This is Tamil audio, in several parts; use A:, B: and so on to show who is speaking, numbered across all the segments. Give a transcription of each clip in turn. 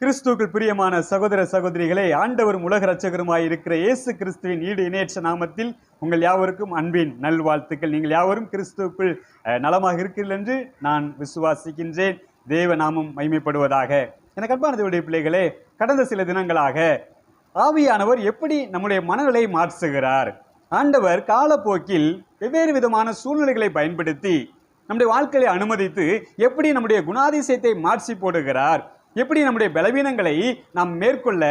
A: கிறிஸ்துக்கள் பிரியமான சகோதர சகோதரிகளே ஆண்டவரும் உலக ரட்சகருமாய் இருக்கிற இயேசு கிறிஸ்துவின் ஈடு இணையற்ற நாமத்தில் உங்கள் யாவருக்கும் அன்பின் நல்வாழ்த்துக்கள். நீங்கள் யாவரும் கிறிஸ்துவுக்குள் நலமாக இருக்கிறீர்கள் என்று நான் விசுவாசிக்கின்றேன். தேவ நாமம் மைமைப்படுவதாக எனக்கு அன்பான பிள்ளைகளே கடந்த சில தினங்களாக ஆவியானவர் எப்படி நம்முடைய மனநிலை மாற்றுகிறார்? ஆண்டவர் காலப்போக்கில் வெவ்வேறு விதமான சூழ்நிலைகளை பயன்படுத்தி நம்முடைய வாழ்க்கையை அனுமதித்து எப்படி நம்முடைய குணாதிசயத்தை மாற்றி போடுகிறார்? எப்படி நம்முடைய பலவீனங்களை நாம் மேற்கொள்ள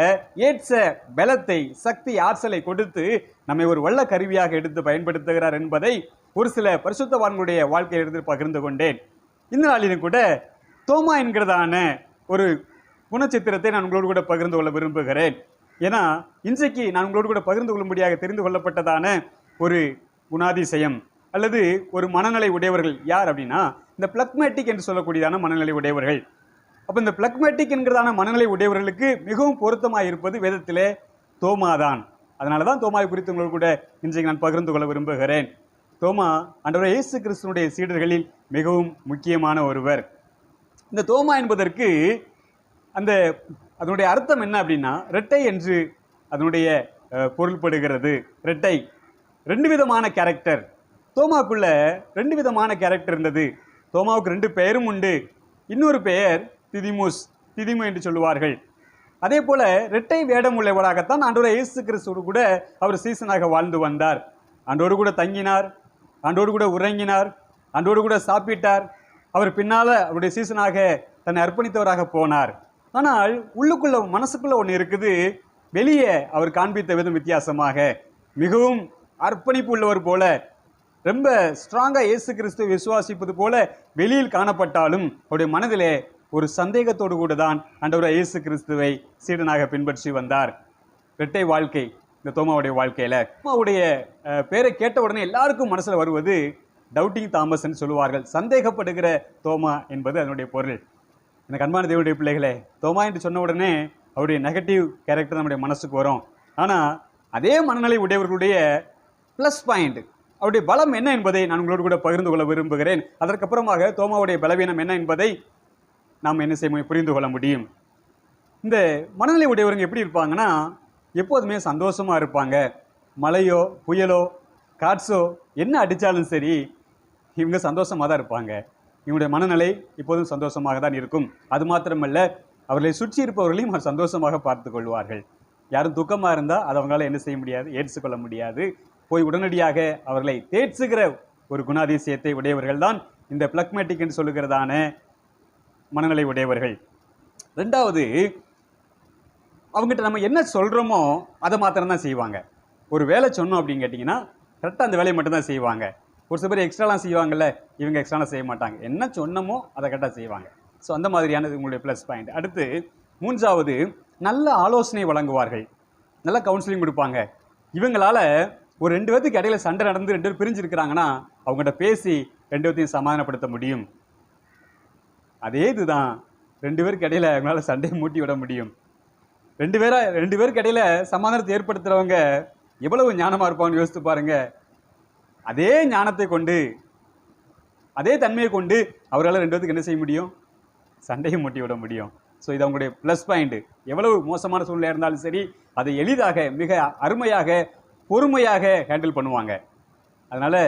A: ஏற்ற பலத்தை சக்தி ஆற்றலை கொடுத்து நம்மை ஒரு வல்ல கருவியாக எடுத்து பயன்படுத்துகிறார் என்பதை ஒரு சில பரிசுத்தவான்களுடைய வாழ்க்கையிலிருந்து பகிர்ந்து கொண்டேன். இந்த நாளிலும் கூட தோமா என்கிறதான ஒரு குணச்சித்திரத்தை நான் உங்களோடு கூட பகிர்ந்து கொள்ள விரும்புகிறேன். ஏன்னா இன்றைக்கு நான் உங்களோடு கூட பகிர்ந்து கொள்ளும்படியாக தெரிந்து கொள்ளப்பட்டதான ஒரு குணாதிசயம் அல்லது ஒரு மனநிலை உடையவர்கள் யார் அப்படின்னா இந்த பிளக்மேட்டிக் என்று சொல்லக்கூடியதான மனநிலை உடையவர்கள். அப்போ இந்த பிளக்மேட்டிக் என்கிறதான மனநிலை உடையவர்களுக்கு மிகவும் பொருத்தமாக இருப்பது வேதத்திலே தோமாதான் அதனால தான் தோமாவை குறித்து உங்களோடு கூட இன்றைக்கு நான் பகிர்ந்து கொள்ள விரும்புகிறேன். தோமா ஆண்டவர் இயேசு கிறிஸ்துனுடைய சீடர்களில் மிகவும் முக்கியமான ஒருவர். இந்த தோமா என்பதற்கு அந்த அதனுடைய அர்த்தம் என்ன அப்படின்னா ரெட்டை என்று அதனுடைய பொருள்படுகிறது. ரெட்டை ரெண்டு விதமான கேரக்டர் தோமாக்குள்ள ரெண்டு விதமான கேரக்டர் இருந்தது. தோமாவுக்கு ரெண்டு பெயரும் உண்டு. இன்னொரு பெயர் திதிமுஸ் திதிமு என்று சொல்லுவார்கள். அதே போல இரட்டை வேடம் உள்ளவராகத்தான் ஆண்டோட இயேசு கிறிஸ்துவோடு கூட அவர் சீசனாக வாழ்ந்து வந்தார். ஆண்டோடு கூட தங்கினார் ஆண்டோடு கூட உறங்கினார் ஆண்டோடு கூட சாப்பிட்டார். அவர் பின்னால் அவருடைய சீசனாக தன்னை அர்ப்பணித்தவராக போனார். ஆனால் உள்ளுக்குள்ள மனசுக்குள்ள ஒன்று இருக்குது. வெளியே அவர் காண்பித்த விதம் வித்தியாசமாக. மிகவும் அர்ப்பணிப்பு உள்ளவர் போல ரொம்ப ஸ்ட்ராங்காக இயேசு கிறிஸ்துவை விசுவாசிப்பது போல வெளியில் காணப்பட்டாலும் அவருடைய மனதிலே ஒரு சந்தேகத்தோடு கூட தான் அண்டவர இயேசு கிறிஸ்துவை சீடனாக பின்பற்றி வந்தார். இரட்டை வாழ்க்கை இந்த தோமாவுடைய வாழ்க்கையில். தோமாவுடைய பேரை கேட்ட உடனே எல்லாருக்கும் மனசில் வருவது டவுட்டிங் தாமஸ்ன்னு சொல்லுவார்கள். சந்தேகப்படுகிற தோமா என்பது அதனுடைய பொருள். எனக்கு அன்பான தேவனுடைய பிள்ளைகளே தோமா என்று சொன்ன உடனே அவருடைய நெகட்டிவ் கேரக்டர் நம்முடைய மனசுக்கு வரும். ஆனால் அதே மனநிலை உடையவர்களுடைய ப்ளஸ் பாயிண்ட் அவருடைய பலம் என்ன என்பதை நான் உங்களோடு கூட பகிர்ந்து கொள்ள விரும்புகிறேன். அதற்கப்புறமாக தோமாவுடைய பலவீனம் என்ன என்பதை நாம் என்ன செய்ய முடியும், புரிந்து கொள்ள முடியும். இந்த மனநிலை உடையவங்க எப்படி இருப்பாங்கன்னா எப்போதுமே சந்தோஷமாக இருப்பாங்க. மழையோ புயலோ காற்றோ என்ன அடித்தாலும் சரி இவங்க சந்தோஷமாக தான் இருப்பாங்க. இவங்களுடைய மனநிலை இப்போதும் சந்தோஷமாக தான் இருக்கும். அது மாத்திரமல்ல அவர்களை சுற்றி இருப்பவர்களையும் அவர் சந்தோஷமாக பார்த்து கொள்வார்கள். யாரும் துக்கமாக இருந்தால் அதை அவங்களால என்ன செய்ய முடியாது ஏற்றுக்கொள்ள முடியாது. போய் உடனடியாக அவர்களை தேற்றுகிற ஒரு குணாதிசயத்தை உடையவர்கள் தான் இந்த பிளக்மேட்டிக் என்று சொல்லுகிறதான மனநிலை உடையவர்கள். ரெண்டாவது அவங்ககிட்ட நம்ம என்ன சொல்கிறோமோ அதை மாத்திரம் தான் செய்வாங்க. ஒரு வேலை சொன்னோம் அப்படின்னு கேட்டிங்கன்னா கரெக்டாக அந்த வேலையை மட்டும்தான் செய்வாங்க. ஒரு சில பேர் எக்ஸ்ட்ராலாம் செய்வாங்கல்ல இவங்க எக்ஸ்ட்ராலாம் செய்ய மாட்டாங்க. என்ன சொன்னமோ அதை கரெக்டாக செய்வாங்க. ஸோ அந்த மாதிரியானது உங்களுடைய ப்ளஸ் பாயிண்ட் அடுத்து மூன்றாவது நல்ல ஆலோசனை வழங்குவார்கள். நல்ல கவுன்சிலிங் கொடுப்பாங்க. இவங்களால ஒரு ரெண்டு பேர்த்துக்கு இடையில சண்டை நடந்து ரெண்டு பேர் பிரிஞ்சிருக்கிறாங்கன்னா அவங்ககிட்ட பேசி ரெண்டு பேர்த்தையும் சமாதானப்படுத்த முடியும். அதே இதுதான். ரெண்டு பேருக்கு இடையில அவங்களால சண்டையை மூட்டி விட முடியும். ரெண்டு பேரா ரெண்டு பேருக்கு இடையில சமாதானத்தை ஏற்படுத்துகிறவங்க எவ்வளவு ஞானமாக இருப்பாங்கன்னு யோசித்து பாருங்க. அதே ஞானத்தை கொண்டு அதே தன்மையை கொண்டு அவரால் ரெண்டு பேருக்கு என்ன செய்ய முடியும்? சண்டையை மூட்டி விட முடியும். ஸோ இது அவங்களுடைய ப்ளஸ் பாயிண்ட் எவ்வளவு மோசமான சூழ்நிலை இருந்தாலும் சரி அதை எளிதாக மிக அருமையாக பொறுமையாக ஹேண்டில் பண்ணுவாங்க. அதனால்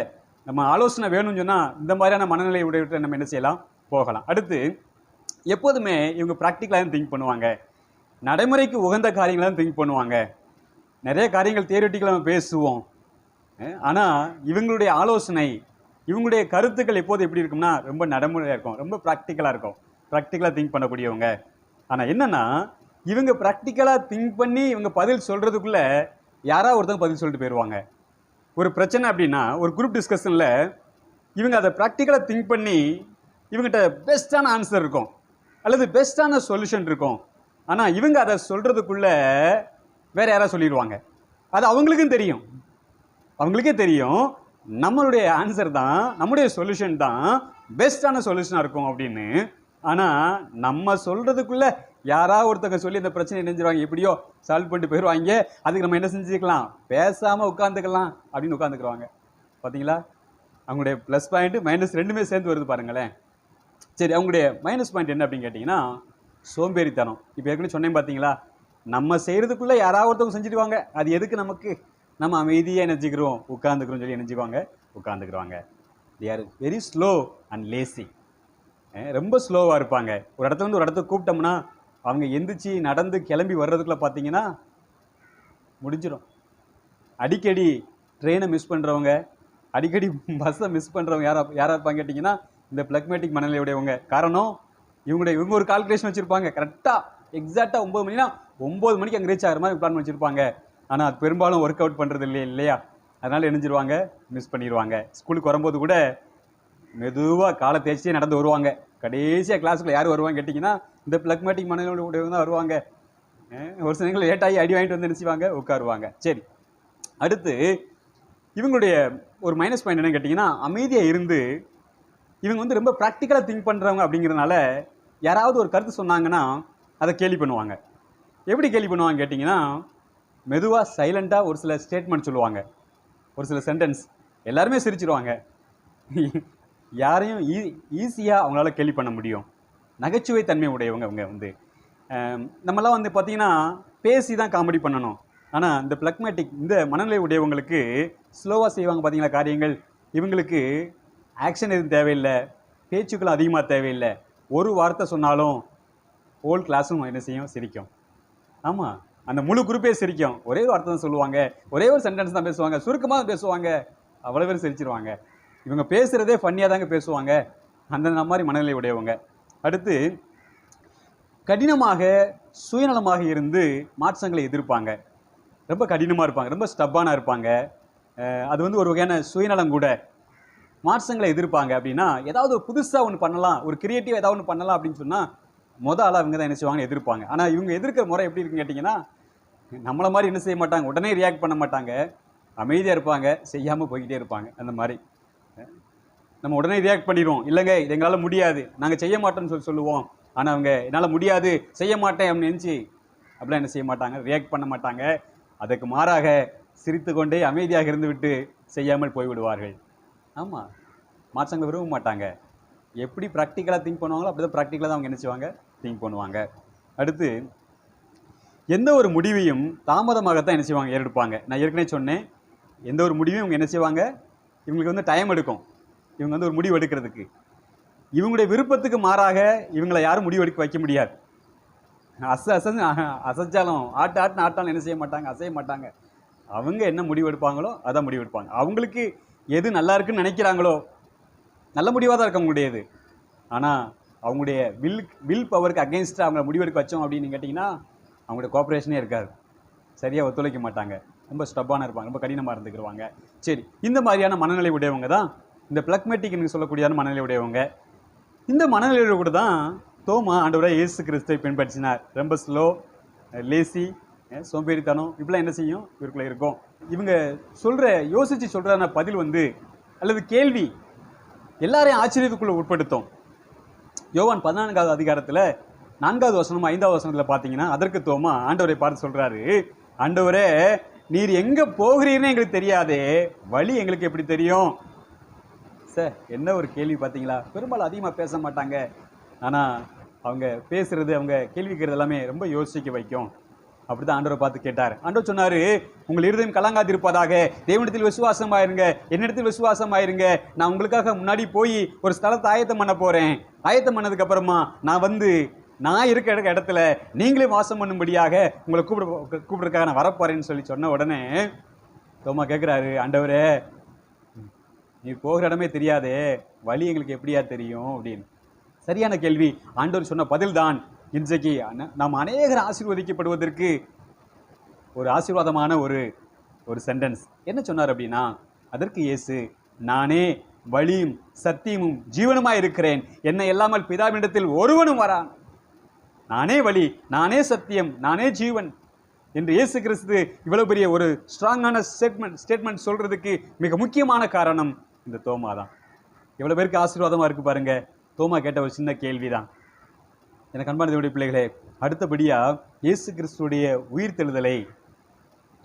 A: நம்ம ஆலோசனை வேணும்னு சொன்னால் இந்த மாதிரியான மனநிலை உடையவற்றை நம்ம என்ன செய்யலாம்? போகலாம். அடுத்து எப்போதுமே இவங்க ப்ராக்டிக்கலாக தான் திங்க் பண்ணுவாங்க. நடைமுறைக்கு உகந்த காரியங்களாக தான் திங்க் பண்ணுவாங்க. நிறைய காரியங்கள் தியரிட்டிக்கலாக நம்ம பேசுவோம். ஆனால் இவங்களுடைய ஆலோசனை இவங்களுடைய கருத்துக்கள் எப்போது எப்படி இருக்கும்னா ரொம்ப நடைமுறையாக இருக்கும். ரொம்ப ப்ராக்டிக்கலாக இருக்கும். ப்ராக்டிக்கலாக திங்க் பண்ணக்கூடியவங்க. ஆனால் என்னென்னா இவங்க ப்ராக்டிக்கலாக திங்க் பண்ணி இவங்க பதில் சொல்கிறதுக்குள்ளே யாராவது ஒருத்தங்க பதில் சொல்லிட்டு போயிடுவாங்க ஒரு பிரச்சனை அப்படின்னா ஒரு குரூப் டிஸ்கஷனில் இவங்க அதை ப்ராக்டிக்கலாக திங்க் பண்ணி இவங்ககிட்ட பெஸ்ட்டான ஆன்சர் இருக்கும். அல்லது பெஸ்ட்டான சொல்யூஷன் இருக்கும். ஆனால் இவங்க அதை சொல்கிறதுக்குள்ளே வேறு யாராவது சொல்லிடுவாங்க. அது அவங்களுக்கும் தெரியும். அவங்களுக்கே தெரியும் நம்மளுடைய ஆன்சர் தான் நம்முடைய சொல்யூஷன் தான் பெஸ்ட்டான சொல்யூஷனாக இருக்கும் அப்படின்னு. ஆனால் நம்ம சொல்கிறதுக்குள்ளே யாராவது ஒருத்தங்க சொல்லி இந்த பிரச்சனை நெஞ்சிருவாங்க எப்படியோ சால்வ் பண்ணிட்டு போயிடுவாங்க அதுக்கு நம்ம என்ன செஞ்சுக்கலாம்? பேசாமல் உட்காந்துக்கலாம் அப்படின்னு உட்காந்துக்குருவாங்க பார்த்தீங்களா அவங்களுடைய ப்ளஸ் பாயிண்ட்டு மைனஸ் ரெண்டுமே சேர்ந்து வருது பாருங்களேன். சரி அவங்களுடைய மைனஸ் பாயிண்ட் என்ன அப்படின்னு கேட்டிங்கன்னா சோம்பேறித்தனம். இப்போ ஏற்கனவே சொன்னேன் பார்த்தீங்களா நம்ம செய்கிறதுக்குள்ளே யாராவது ஒருத்தவங்க செஞ்சுடுவாங்க. அது எதுக்கு நமக்கு? நம்ம அமைதியாக நினச்சிக்கிறோம் உட்காந்துக்கிறோம் சொல்லி நினச்சிக்குவாங்க உட்காந்துக்கிறவாங்க they are very slow and lazy ரொம்ப ஸ்லோவாக இருப்பாங்க. ஒரு இடத்துல இருந்து ஒரு இடத்துக்கு கூப்பிட்டோம்னா அவங்க எந்திரிச்சு நடந்து கிளம்பி வர்றதுக்குள்ளே பார்த்தீங்கன்னா முடிஞ்சிடும். அடிக்கடி ட்ரெயினை மிஸ் பண்ணுறவங்க அடிக்கடி பஸ்ஸை மிஸ் பண்ணுறவங்க யாரா யாராக இருப்பாங்க கேட்டிங்கன்னா இந்த பிளக்மேட்டிக் மனநிலையுடையவங்க காரணம் இவங்களுடைய இவங்க ஒரு கால்குலேஷன் வச்சுருப்பாங்க. கரெக்டாக எக்ஸாக்டாக ஒம்பது மணினா ஒம்பது மணிக்கு அங்கே ரீச் ஆகிற மாதிரி பிளான் வச்சுருப்பாங்க. ஆனால் அது பெரும்பாலும் ஒர்க் அவுட் பண்ணுறது இல்லையா இல்லையா? அதனால் இணைஞ்சிருவாங்க மிஸ் பண்ணிடுவாங்க ஸ்கூலுக்கு வரும்போது கூட மெதுவாக காலை தேய்ச்சியே நடந்து வருவாங்க. கடைசியாக கிளாஸுக்குள்ள யார் வருவாங்க கேட்டிங்கன்னா இந்த பிளக்மேட்டிக் மனநிலையுடையவங்க தான் வருவாங்க. ஒரு சில நேரங்களில் லேட்டாகி அடி வாங்கிட்டு வந்து நினச்சிவாங்க உட்காருவாங்க. சரி. அடுத்து இவங்களுடைய ஒரு மைனஸ் பாயிண்ட் என்னன்னு கேட்டிங்கன்னா அமைதியாக இருந்து இவங்க வந்து ரொம்ப ப்ராக்டிக்கலாக திங்க் பண்ணுறவங்க அப்படிங்கிறதுனால யாராவது ஒரு கருத்து சொன்னாங்கன்னா அதை கேலி பண்ணுவாங்க. எப்படி கேலி பண்ணுவாங்க கேட்டிங்கன்னா மெதுவாக சைலண்ட்டாக ஒரு சில ஸ்டேட்மெண்ட் சொல்லுவாங்க. ஒரு சில சென்டென்ஸ் எல்லாருமே சிரிச்சிருவாங்க. யாரையும் ஈ ஈஸியாக அவங்களால கேலி பண்ண முடியும். நகைச்சுவை தன்மை உடையவங்க அவங்க வந்து. அஹ் நம்மலாம் வந்து பார்த்தீங்கன்னா பேசி தான் காமெடி பண்ணணும். ஆனால் இந்த பிளக்மேட்டிக் இந்த மனநிலை உடையவங்களுக்கு ஸ்லோவாக செய்வாங்க பார்த்தீங்களா காரியங்கள்? இவங்களுக்கு ஆக்ஷன் எதுவும் தேவையில்லை. பேச்சுக்கள் அதிகமாக தேவையில்லை. ஒரு வார்த்தை சொன்னாலும் ஹோல் கிளாஸும் என்ன செய்யும் சிரிக்கும். ஆமாம் அந்த முழு குரூப்பே சிரிக்கும். ஒரே வார்த்தை தான் சொல்லுவாங்க. ஒரே ஒரு சென்டென்ஸ் தான் பேசுவாங்க. சுருக்கமாக தான் பேசுவாங்க. அவ்வளோ பேர் சிரிச்சிருவாங்க. இவங்க பேசுகிறதே ஃபன்னியாக தாங்க பேசுவாங்க. அந்த மாதிரி மனநிலை உடையவங்க. அடுத்து கடினமாக சுயநலமாக இருந்து மாற்றங்களை எதிர்ப்பாங்க. ரொம்ப கடினமாக இருப்பாங்க. ரொம்ப ஸ்டப்பானாக இருப்பாங்க. அது வந்து ஒரு வகையான சுயநலம் கூட. மாற்றங்களை எதிர்ப்பாங்க அப்படின்னா ஏதாவது ஒரு புதுசாக ஒன்று பண்ணலாம் ஒரு கிரியேட்டிவ் ஏதாவது ஒன்று பண்ணலாம் அப்படின்னு சொன்னால் மொதல் ஆளாக அவங்க தான் என்ன செய்வாங்க எதிர்ப்பாங்க. ஆனால் இவங்க எதிர்க்கிற முறை எப்படி இருக்குன்னு கேட்டிங்கன்னா நம்மளை மாதிரி என்ன செய்ய மாட்டாங்க உடனே ரியாக்ட் பண்ண மாட்டாங்க. அமைதியாக இருப்பாங்க செய்யாமல் போய்கிட்டே இருப்பாங்க அந்த மாதிரி. நம்ம உடனே ரியாக்ட் பண்ணிடுவோம். இல்லைங்க இது எங்களால் முடியாது. நாங்கள் செய்ய மாட்டோம்னு சொல்லி சொல்லுவோம். ஆனால் அவங்க என்னால் முடியாது செய்ய மாட்டேன் அப்படின்னு நினச்சி அப்படிலாம் என்ன செய்ய மாட்டாங்க ரியாக்ட் பண்ண மாட்டாங்க. அதுக்கு மாறாக சிரித்து கொண்டே அமைதியாக இருந்துவிட்டு செய்யாமல் போய்விடுவார்கள். ஆமாம் மாற்றங்களை விரும்ப மாட்டாங்க. எப்படி ப்ராக்டிக்கலாக திங்க் பண்ணுவாங்களோ அப்படி தான் ப்ராக்டிக்கலாக தான் அவங்க நினச்சிவாங்க திங்க் பண்ணுவாங்க. அடுத்து எந்த ஒரு முடிவையும் தாமதமாகத்தான் என்ன செய்வாங்க? ஏறெடுப்பாங்க. நான் ஏற்கனவே சொன்னேன். எந்த ஒரு முடிவையும் இவங்க என்ன செய்வாங்க? இவங்களுக்கு வந்து டைம் எடுக்கும். இவங்க வந்து ஒரு முடிவு எடுக்கிறதுக்கு. இவங்களுடைய விருப்பத்துக்கு மாறாக இவங்களை யாரும் முடிவு எடுக்க வைக்க முடியாது. அச அச அசைச்சாலும் ஆட்டு ஆட்டுன்னு ஆட்டாலும் என்ன செய்ய மாட்டாங்க? அசைய மாட்டாங்க. அவங்க என்ன முடிவு எடுப்பாங்களோ அதான் முடிவு எடுப்பாங்க. அவங்களுக்கு எது நல்லா இருக்குன்னு நினைக்கிறாங்களோ நல்ல முடிவாக தான் இருக்கும் அவங்களுடையது. ஆனால் அவங்களுடைய வில் வில் பவருக்கு அகேன்ஸ்டாக அவங்கள முடிவெடுக்க வச்சோம் அப்படின்னு கேட்டிங்கன்னா அவங்களுடைய கோஆப்ரேஷனே இருக்காது. சரியாக ஒத்துழைக்க மாட்டாங்க. ரொம்ப ஸ்டப்பான இருப்பாங்க. ரொம்ப கடினமாக இருந்துக்கிடுவாங்க சரி இந்த மாதிரியான மனநிலை உடையவங்க தான் இந்த பிளக்மேட்டிக் என்று மனநிலை உடையவங்க. இந்த மனநிலையோடு கூட தான் தோமா ஆண்டவராக இயேசு கிறிஸ்துவை பின்பற்றினார். ரொம்ப ஸ்லோ லேசி சோம்பேறித்தனம் இப்படிலாம் என்ன செய்யும்? இவருக்குள்ள இருக்கும். இவங்க சொல்கிற யோசித்து சொல்கிறான பதில் வந்து அல்லது கேள்வி எல்லாரையும் ஆச்சரியத்துக்குள்ளே உட்படுத்தும். யோவான் பதினான்காவது அதிகாரத்தில் நான்காவது வசனம் ஐந்தாவது வசனத்தில் பார்த்தீங்கன்னா அதற்கு தோமா ஆண்டவரை பார்த்து சொல்கிறாரு ஆண்டவரே நீர் எங்கே போகிறீர்னு எங்களுக்கு தெரியாதே வழி எங்களுக்கு எப்படி தெரியும்? சார் என்ன ஒரு கேள்வி பார்த்தீங்களா? பெரும்பாலும் அதிகமாக பேச மாட்டாங்க. ஆனால் அவங்க பேசுகிறது அவங்க கேள்விக்கிறது எல்லாமே ரொம்ப யோசிக்க வைக்கும். அப்படிதான் ஆண்டவரை பார்த்து கேட்டார். ஆண்டவர் சொன்னாரு உங்கள் இருதயம் கலங்காதிருப்பதாக. தேவனிடத்தில் விசுவாசமாயிருங்க. என்னிடத்தில் விசுவாசமாயிருங்க. நான் உங்களுக்காக முன்னாடி போய் ஒரு ஸ்தலத்தை ஆயத்தம் பண்ண போறேன். ஆயத்தம் பண்ணதுக்கு அப்புறமா நான் வந்து நான் இருக்க இடத்துல நீங்களே வாசம் பண்ணும்படியாக உங்களை கூப்பிட கூப்பிடுறதுக்காக நான் வரப்போறேன்னு சொல்லி சொன்ன உடனே தோமா கேட்குறாரு ஆண்டவரே நீ போகிற இடமே தெரியாதே. வழி எங்களுக்கு எப்படியா தெரியும்? அப்படின்னு. சரியான கேள்வி. ஆண்டவர் சொன்ன பதில்தான் இன்றைக்கு நாம் அநேகர் ஆசீர்வதிக்கப்படுவதற்கு ஒரு ஆசீர்வாதமான ஒரு ஒரு சென்டென்ஸ் என்ன சொன்னார் அப்படின்னா அதற்கு இயேசு நானே வழியும் சத்தியமும் ஜீவனுமாய் இருக்கிறேன். என்னை இல்லாமல் பிதாவினிடத்தில் ஒருவனும் வரான். நானே வழி நானே சத்தியம் நானே ஜீவன். என்று இயேசு கிறிஸ்து இவ்வளவு பெரிய ஒரு ஸ்ட்ராங்கான ஸ்டேட்மெண்ட் ஸ்டேட்மெண்ட் சொல்கிறதுக்கு மிக முக்கியமான காரணம் இந்த தோமா தான் இவ்வளோ பேருக்கு ஆசீர்வாதமாக இருக்கு பாருங்கள் தோமா கேட்ட ஒரு சின்ன கேள்வி தான் எனக்கு அன்பான தேவனுடைய பிள்ளைகளே அடுத்தபடியாக இயேசு கிறிஸ்துடைய உயிர் தெழுதலை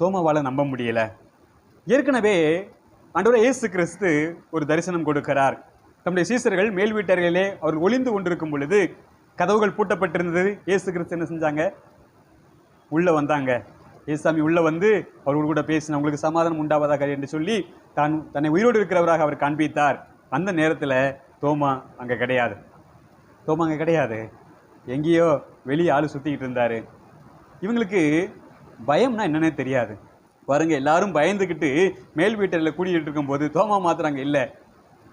A: தோமாவால் நம்ப முடியலை. ஏற்கனவே ஆண்டவரே இயேசு கிறிஸ்து ஒரு தரிசனம் கொடுக்கிறார். தம்முடைய சீசர்கள் மேல் வீட்டர்களிலே அவர்கள் ஒளிந்து கொண்டிருக்கும் பொழுது கதவுகள் பூட்டப்பட்டிருந்தது. இயேசு கிறிஸ்து என்ன செஞ்சாங்க? உள்ளே வந்தாங்க. ஏசாமி உள்ளே வந்து அவர்கள் கூட பேசின உங்களுக்கு சமாதானம் உண்டாவதாக என்று சொல்லி தான் தன்னை உயிரோடு இருக்கிறவராக அவர் காண்பித்தார். அந்த நேரத்தில் தோமா அங்கே கிடையாது. தோமா அங்கே கிடையாது. எங்கேயோ வெளியே ஆள் சுற்றிக்கிட்டு இருந்தார். இவங்களுக்கு பயம்னா என்னன்னே தெரியாது. பாருங்க எல்லாரும் பயந்துக்கிட்டு மேல் வீட்டில் கூடிக்கிட்டு இருக்கும்போது தோமா மாத்துறாங்க இல்லை.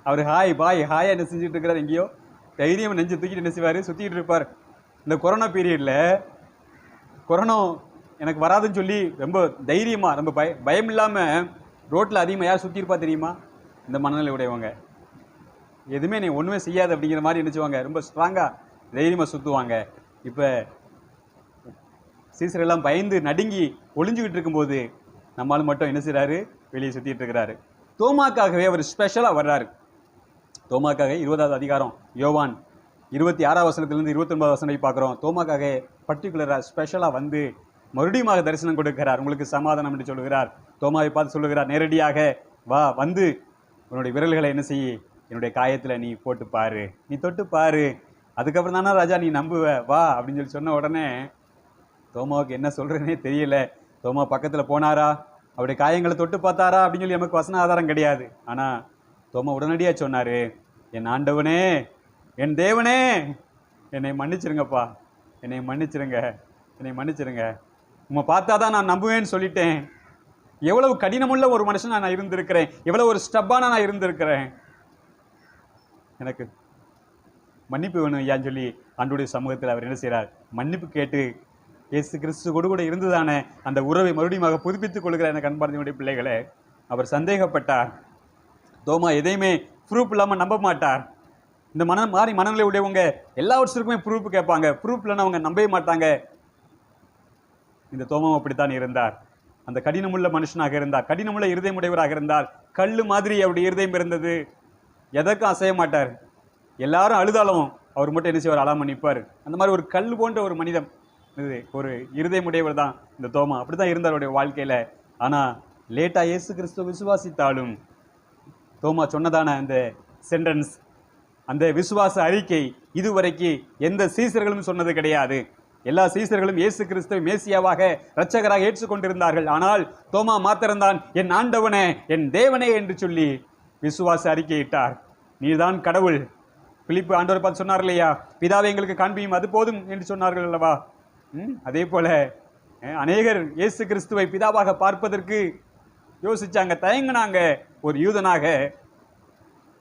A: அவர் ஹாய் பாய் ஹாயாக என்ன செஞ்சுட்டு இருக்கிறார் எங்கேயோ? தைரியம் நெஞ்சு தூக்கிட்டு என்ன செய்வார்? சுற்றிக்கிட்டு இருப்பார். இந்த கொரோனா பீரியடில் கொரோனா எனக்கு வராதுன்னு சொல்லி ரொம்ப தைரியமாக ரொம்ப பய பயம் இல்லாமல் ரோட்டில் அதிகமாக யார் சுற்றி இருப்பா தெரியுமா? இந்த மனநிலை உடையவங்க. எதுவுமே நீ ஒன்றுமே செய்யாது அப்படிங்கிற மாதிரி நினச்சிவாங்க. ரொம்ப ஸ்ட்ராங்காக தைரியமாக சுற்றுவாங்க இப்போ சீசர் எல்லாம் பயந்து நடுங்கி ஒளிஞ்சுக்கிட்டு இருக்கும்போது நம்மால் மட்டும் என்ன செய்கிறாரு வெளியே சுற்றிட்டு இருக்கிறாரு. தோமாக்காகவே அவர் ஸ்பெஷலாக வர்றாரு. தோமாக்காக இருபதாவது அதிகாரம் யோவான் இருபத்தி ஆறாம் வசனத்துலேருந்து இருபத்தொன்பது வசனம் வரை பார்க்குறோம். தோமாக்காக பர்டிகுலராக ஸ்பெஷலாக வந்து மறுபடியுமாக தரிசனம் கொடுக்கிறார். உங்களுக்கு சமாதானம் என்று சொல்லுகிறார் தோமாவை பார்த்து சொல்லுகிறார் நேரடியாக வா வந்து உன்னுடைய விரல்களை என்ன செய்ய என்னுடைய காயத்தில் நீ போட்டு பாரு நீ தொட்டு பாரு அதுக்கப்புறம் தானே ராஜா நீ நம்புவ வா அப்படின்னு சொல்லி சொன்ன உடனே தோமாவுக்கு என்ன சொல்கிறேனே தெரியல. தோமா பக்கத்தில் போனாரா? அவருடைய காயங்களை தொட்டு பார்த்தாரா? அப்படின்னு சொல்லி நமக்கு வசன ஆதாரம் கிடையாது. ஆனால் தோமா உடனடியாக சொன்னார் என் ஆண்டவனே என் தேவனே என்னை மன்னிச்சிருங்கப்பா. என்னை மன்னிச்சிருங்க. என்னை மன்னிச்சிருங்க. உம்மை பார்த்தா தான் நான் நம்புவேன்னு சொல்லிட்டேன். எவ்வளவு கடினமுள்ள ஒரு மனுஷன் நான் இருந்திருக்கிறேன். எவ்வளோ ஒரு ஸ்டப்பான நான் இருந்திருக்கிறேன். எனக்கு மன்னிப்பு வேணும் ஐயான்னு சொல்லி ஆண்டுடைய சமூகத்தில் அவர் என்ன செய்கிறார்? மன்னிப்பு கேட்டு இயேசு கிறிஸ்து கூட கூட இருந்துதானே அந்த உறவை மறுபடியும் புதுப்பித்துக் கொள்கிற எனக்கு அன்பார்ந்தனுடைய பிள்ளைகளை அவர் சந்தேகப்பட்டார். தோமா எதையுமே ப்ரூஃப் இல்லாமல் நம்ப மாட்டார். இந்த மனம் மாறி மனநிலை உடையவங்க எல்லா வருஷத்துக்குமே ப்ரூஃப் கேட்பாங்க. ப்ரூஃப் இல்லைன்னா அவங்க நம்பவே மாட்டாங்க. இந்த தோமம் அப்படித்தான் இருந்தார். அந்த கடினமுள்ள மனுஷனாக இருந்தார். கடினமுள்ள இருதயமுடையவராக இருந்தார். கல் மாதிரி அவருடைய இருதயம் இருந்தது. எதற்கும் அசைய மாட்டார். எல்லாரும் அழுதாலும் அவர் மட்டும் என்ன செய்வார்? அழாம நிற்பார் அந்த மாதிரி ஒரு கல் போன்ற ஒரு மனிதன். இது ஒரு இருதயமுடையவர் தான் இந்த தோமா. அப்படி தான் இருந்தார் அவருடைய வாழ்க்கையில். ஆனால் லேட்டாக இயேசு கிறிஸ்துவ விசுவாசித்தாலும் தோமா சொன்னதான அந்த சென்டென்ஸ் அந்த விசுவாச அறிக்கை இதுவரைக்கு எந்த சீசர்களும் சொன்னது கிடையாது. எல்லா சீசர்களும் இயேசு கிறிஸ்துவை மேசியாவாக இரட்சகராக ஏற்றுக்கொண்டிருந்தார்கள். ஆனால் தோமா மாத்திரம்தான் என் ஆண்டவனே என் தேவனே என்று சொல்லி விசுவாச அறிக்கையிட்டார். நீதான் கடவுள். பிலிப்பு ஆண்டவர் பார்த்து சொன்னார் இல்லையா? பிதாவை எங்களுக்கு காண்பியும் அது போதும் என்று சொன்னார்கள் அல்லவா? ம், அதே போல அநேகர் இயேசு கிறிஸ்துவை பிதாவாக பார்ப்பதற்கு யோசிச்சாங்க தயங்கினாங்க. ஒரு யூதனாக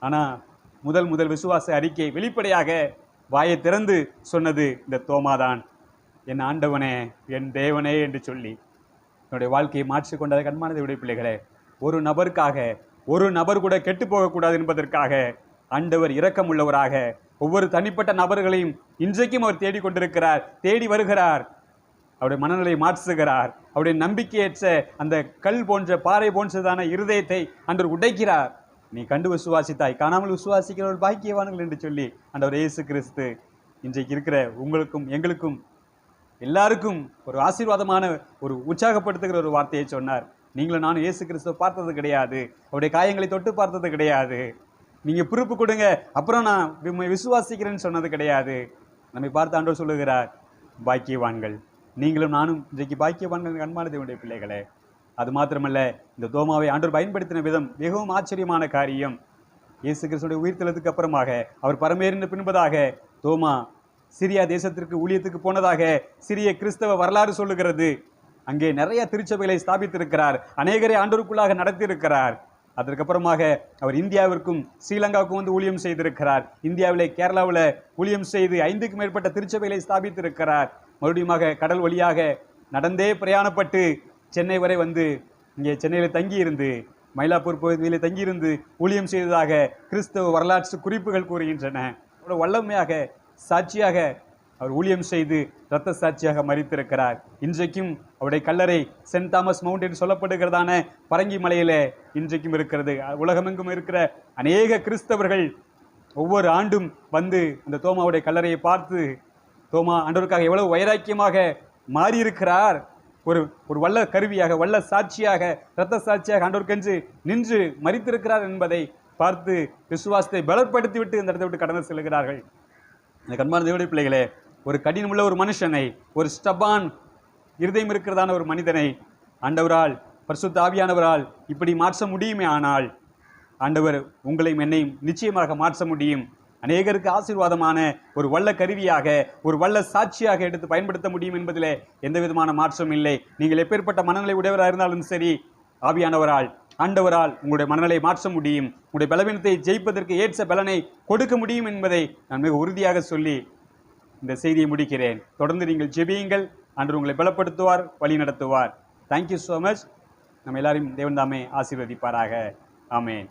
A: ஆனால் முதல் முதல் விசுவாச அறிக்கை வெளிப்படையாக வாயை திறந்து சொன்னது இந்த தோமாதான் என் ஆண்டவனே என் தேவனே என்று சொல்லி. என்னுடைய வாழ்க்கையை மாற்றிக்கொண்டதை கண்மானதை பிள்ளைகளே ஒரு நபருக்காக ஒரு நபர் கூட கெட்டு போகக்கூடாது என்பதற்காக ஆண்டவர் இரக்கமுள்ளவராக. ஒவ்வொரு தனிப்பட்ட நபர்களையும் இன்றைக்கும் அவர் தேடிக்கொண்டிருக்கிறார் தேடி வருகிறார். அவருடைய மனநிலை மாற்றுகிறார். அவருடைய நம்பிக்கையற்ற அந்த கல் போன்ற பாறை போன்றதான இருதயத்தை அன்று உடைக்கிறார். நீ கண்டு விசுவாசித்தாய் காணாமல் விசுவாசிக்கிறவர் பாக்கியவான்கள் என்று சொல்லி அந்தவர் இயேசு கிறிஸ்து இன்றைக்கு இருக்கிற உங்களுக்கும் எங்களுக்கும் எல்லாருக்கும் ஒரு ஆசீர்வாதமான ஒரு உற்சாகப்படுத்துகிற ஒரு வார்த்தையை சொன்னார். நீங்களும் நானும் இயேசு கிறிஸ்துவை பார்த்தது கிடையாது. அவருடைய காயங்களை தொட்டு பார்த்தது கிடையாது. நீங்கள் பொறுப்பு கொடுங்க. அப்புறம் நான் விசுவாசிக்கிறேன்னு சொன்னது கிடையாது. நம்மை பார்த்து ஆண்டவர் சொல்லுகிறார் பாக்கியவான்கள். நீங்களும் நானும் இன்றைக்கு பாக்கியவான்கள் அன்பான தேவனுடைய பிள்ளைகளே. அது மாத்திரமல்ல இந்த தோமாவை ஆண்டவர் பயன்படுத்தின விதம் மிகவும் ஆச்சரியமான காரியம். இயேசு கிறிஸ்துடைய உயிர்த்தெழுதுக்கு அப்புறமாக அவர் பரமேறின பின்பதாக தோமா சிரியா தேசத்திற்கு ஊழியத்துக்கு போனதாக சிறிய கிறிஸ்தவ வரலாறு சொல்லுகிறது. அங்கே நிறைய திருச்சபைகளை ஸ்தாபித்திருக்கிறார். அநேகரை ஆண்டோருக்குள்ளாக நடத்தியிருக்கிறார். அதற்கப்புறமாக அவர் இந்தியாவிற்கும் ஸ்ரீலங்காவுக்கும் வந்து ஊழியம் செய்திருக்கிறார். இந்தியாவிலே கேரளாவில் ஊழியம் செய்து ஐந்துக்கும் மேற்பட்ட திருச்சபைகளை ஸ்தாபித்திருக்கிறார். மறுபடியுமாக கடல் வழியாக நடந்தே பிரயாணப்பட்டு சென்னை வரை வந்து இங்கே சென்னையில் தங்கியிருந்து மயிலாப்பூர் பகுதியில் தங்கியிருந்து ஊழியம் செய்ததாக கிறிஸ்தவ வரலாற்று குறிப்புகள் கூறுகின்றன. வல்லமையாக சாட்சியாக அவர் ஊழியம் செய்து இரத்த சாட்சியாக மறித்திருக்கிறார். இன்றைக்கும் அவருடைய கல்லறை சென்ட் தாமஸ் மவுண்ட் என்று சொல்லப்படுகிறதான பரங்கி மலையிலே இன்றைக்கும் இருக்கிறது. உலகமெங்கும் இருக்கிற அநேக கிறிஸ்தவர்கள் ஒவ்வொரு ஆண்டும் வந்து அந்த தோமாவுடைய கல்லறையை பார்த்து தோமா ஆண்டவருக்காக எவ்வளவு வைராக்கியமாக மாறியிருக்கிறார். ஒரு ஒரு வல்ல கருவியாக வல்ல சாட்சியாக இரத்த சாட்சியாக ஆண்டவருக்கென்று நின்று மறித்திருக்கிறார் என்பதை பார்த்து விசுவாசத்தை பலப்படுத்திவிட்டு இந்த இடத்தை விட்டு கடந்து செல்கிறார்கள். இந்த கண்மான தேவடைய பிள்ளைகளே ஒரு கடினமுள்ள ஒரு மனுஷனை ஒரு ஸ்டபான் இருதயம் இருக்கிறதான ஒரு மனிதனை ஆண்டவரால் பரிசுத்த ஆவியானவரால் இப்படி மாற்ற முடியுமே ஆனால் ஆண்டவர் உங்களையும் என்னையும் நிச்சயமாக மாற்ற முடியும். அநேகருக்கு ஆசீர்வாதமான ஒரு வல்ல கருவியாக ஒரு வல்ல சாட்சியாக எடுத்து பயன்படுத்த முடியும் என்பதில் எந்த விதமான மாற்றமும் இல்லை. நீங்கள் எப்பேற்பட்ட மனநிலை உடையவராக இருந்தாலும் சரி ஆவியானவரால் ஆண்டவரால் உங்களுடைய மனநிலை மாற்ற முடியும். உங்களுடைய பலவீனத்தை ஜெயிப்பதற்கு ஏற்ற பலனை கொடுக்க முடியும் என்பதை நான் மிக உறுதியாக சொல்லி இந்த செய்தியை முடிக்கிறேன். தொடர்ந்து நீங்கள் ஜெபியுங்கள். அன்று உங்களை பலப்படுத்துவார் வழி நடத்துவார். தேங்க்யூ ஸோ மச் நம்ம எல்லாரையும் தேவன் தாமே ஆசீர்வதிப்பாராக. ஆமேன்